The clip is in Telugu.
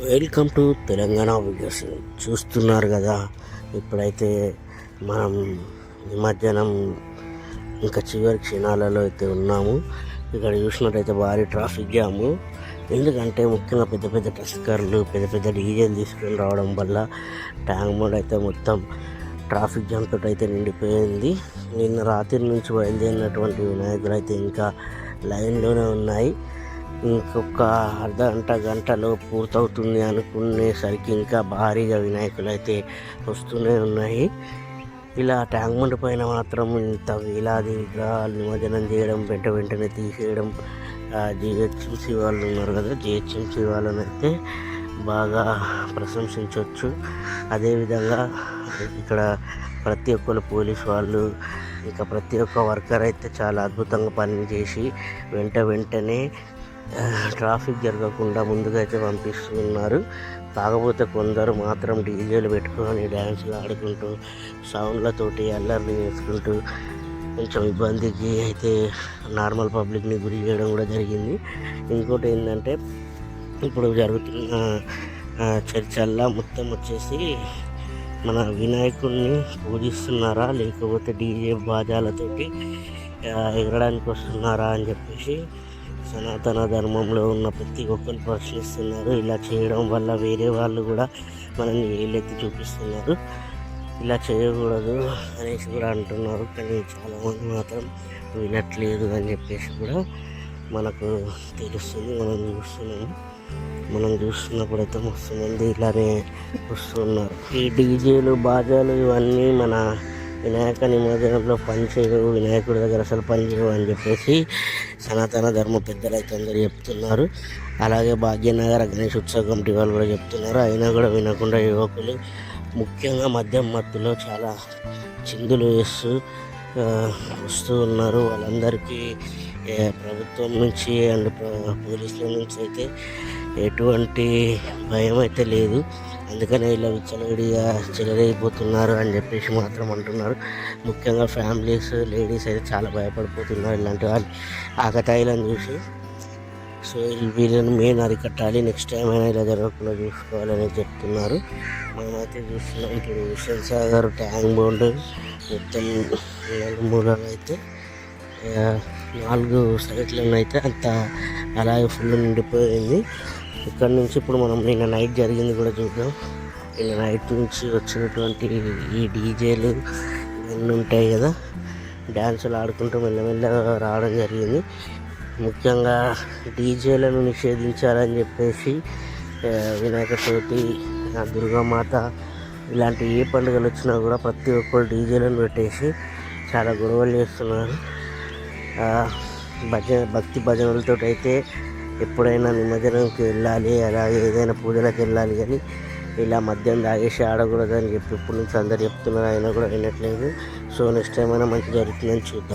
Welcome to Telangana videos. చూస్తున్నారు కదా ఇప్పుడైతే మనం నిమజ్జనం ఇంకా చివరి క్షణాలలో అయితే ఉన్నాము. ఇక్కడ చూసినట్టయితే భారీ ట్రాఫిక్ జాము ఎందుకంటే ముఖ్యంగా పెద్ద పెద్ద టస్కర్లు పెద్ద పెద్ద డీజేలు తీసుకొని రావడం వల్ల ట్యాంక్ మోడ్ అయితే మొత్తం ట్రాఫిక్ జామ్ తోటి అయితే నిండిపోయింది. నిన్న రాత్రి నుంచి బయలుదేరినటువంటి వినాయకులు అయితే ఇంకా లైన్లోనే ఉన్నాయి. ఇంకొక అర్ధ గంట గంటలో పూర్తవుతుంది అనుకునేసరికి ఇంకా భారీగా వినాయకులు అయితే వస్తూనే ఉన్నాయి. ఇలా ట్యాంక్ బండ్ పైన మాత్రం ఇంత వేలాది విగ్రహాలు నిమజ్జనం చేయడం వెంట వెంటనే తీసేయడం జిహెచ్ఎంసీ వాళ్ళు ఉన్నారు కదా జిహెచ్ఎంసీ వాళ్ళని అయితే బాగా ప్రశంసించవచ్చు అదేవిధంగా ఇక్కడ ప్రతి ఒక్కరు పోలీస్ వాళ్ళు ఇంకా ప్రతి ఒక్క వర్కర్ అయితే చాలా అద్భుతంగా పనిచేసి వెంట వెంటనే ట్రాఫిక్ జరగకుండా ముందుగా అయితే పంపిస్తున్నారు. కాకపోతే కొందరు మాత్రం డీజేలు పెట్టుకొని డ్యాన్స్లు ఆడుకుంటూ సౌండ్లతోటి అల్లర్లు చేసుకుంటూ కొంచెం ఇబ్బందికి అయితే నార్మల్ పబ్లిక్ని గురి చేయడం కూడా జరిగింది. ఇంకోటి ఏంటంటే ఇప్పుడు జరుగుతున్న చర్చల్లో మొత్తం వచ్చేసి మన వినాయకుడిని పూజిస్తున్నారా లేకపోతే డీజే బాజాలతోటి ఎగరడానికి వస్తున్నారా అని చెప్పేసి సనాతన ధర్మంలో ఉన్న ప్రతి ఒక్కరు ప్రశ్నిస్తున్నారు ఇలా చేయడం వల్ల వేరే వాళ్ళు కూడా మనల్ని ఏలెత్తి చూపిస్తున్నారు. ఇలా చేయకూడదు అనేసి కూడా అంటున్నారు. కానీ చాలామంది మాత్రం వినట్లేదు అని చెప్పేసి కూడా మనకు తెలుస్తుంది మనం చూస్తున్నాము. మనం చూస్తున్నప్పుడు అయితే మస్తు మంది ఇలానే వస్తున్నారు. ఈ డీజేలు బాజాలు ఇవన్నీ మన వినాయక నిమజ్జనంలో పనిచేయవు వినాయకుడి దగ్గర అసలు పనిచేయవు అని చెప్పేసి సనాతన ధర్మ పెద్దలు అయితే అందరూ చెప్తున్నారు. అలాగే భాగ్యనగర్ గణేష్ ఉత్సవ కమిటీ వాళ్ళు కూడా చెప్తున్నారు. అయినా కూడా వినకుండా యువకులు ముఖ్యంగా మద్యం మత్తులో చాలా చిందులు వేస్తూ వస్తూ ఉన్నారు. వాళ్ళందరికీ ప్రభుత్వం నుంచి అండ్ పోలీసుల నుంచి అయితే ఎటువంటి భయం అయితే లేదు. అందుకనే ఇలా విచ్చలవిడిగా చెలరైపోతున్నారు అని చెప్పేసి మాత్రం అంటున్నారు. ముఖ్యంగా ఫ్యామిలీస్ లేడీస్ అయితే చాలా భయపడిపోతున్నారు ఇలాంటి వాళ్ళు. ఆకతాయిలను చూసి సో వీళ్ళని మెయిన్ అరికట్టాలి నెక్స్ట్ టైం అయినా ఇలా జరగకుండా చూసుకోవాలని చెప్తున్నారు. మనమైతే చూస్తున్నాం. ఇప్పుడు హుస్సేన్ సాగర్ ట్యాంక్ బోర్డు మొత్తం నాలుగు మూలలో అయితే నాలుగు సైట్లను అయితే అంత అలాగే ఫుల్ నిండిపోయింది. ఇక్కడ నుంచి ఇప్పుడు మనం నిన్న నైట్ జరిగింది కూడా చూద్దాం. నిన్న నైట్ నుంచి వచ్చినటువంటి ఈ డీజేలు ఇవన్నీ ఉంటాయి కదా. డ్యాన్సులు ఆడుకుంటూ మెల్లమెల్లగా రావడం జరిగింది. ముఖ్యంగా డీజేలను నిషేధించాలని చెప్పేసి వినాయక చవితి దుర్గామాత ఇలాంటి ఏ పండుగలు వచ్చినా కూడా ప్రతి ఒక్కరు డీజేలను పెట్టేసి చాలా గొడవలు చేస్తున్నారు. భజన భక్తి భజనలతో అయితే ఎప్పుడైనా నిమజ్జనంకి వెళ్ళాలి అలాగే ఏదైనా పూజలకు వెళ్ళాలి కానీ ఇలా మద్యం తాగేసి ఆడకూడదని చెప్పి ఇప్పటి నుంచి అందరు చెప్తున్నారు. అయినా కూడా వినట్లేదు. సో నెక్స్ట్ టైం అయినా మంచి జరుగుతుందని చూద్దాం.